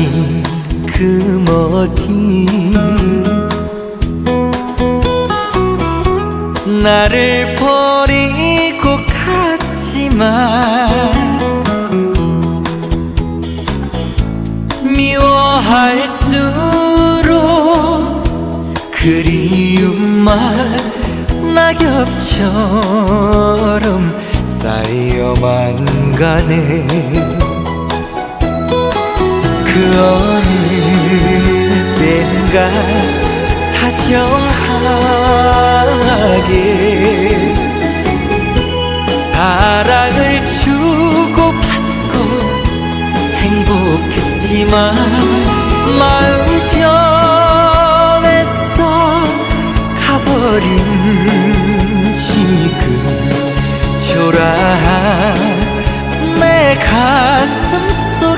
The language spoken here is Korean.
사라진 그 머리 나를 버리고 갔지만 미워할수록 그리움만 낙엽처럼 쌓여만 가네 그 어느 땐가 다정하게 사랑을 주고 받고 행복했지만 마음 변해서 가버린 지금 초라한 내 가슴 속에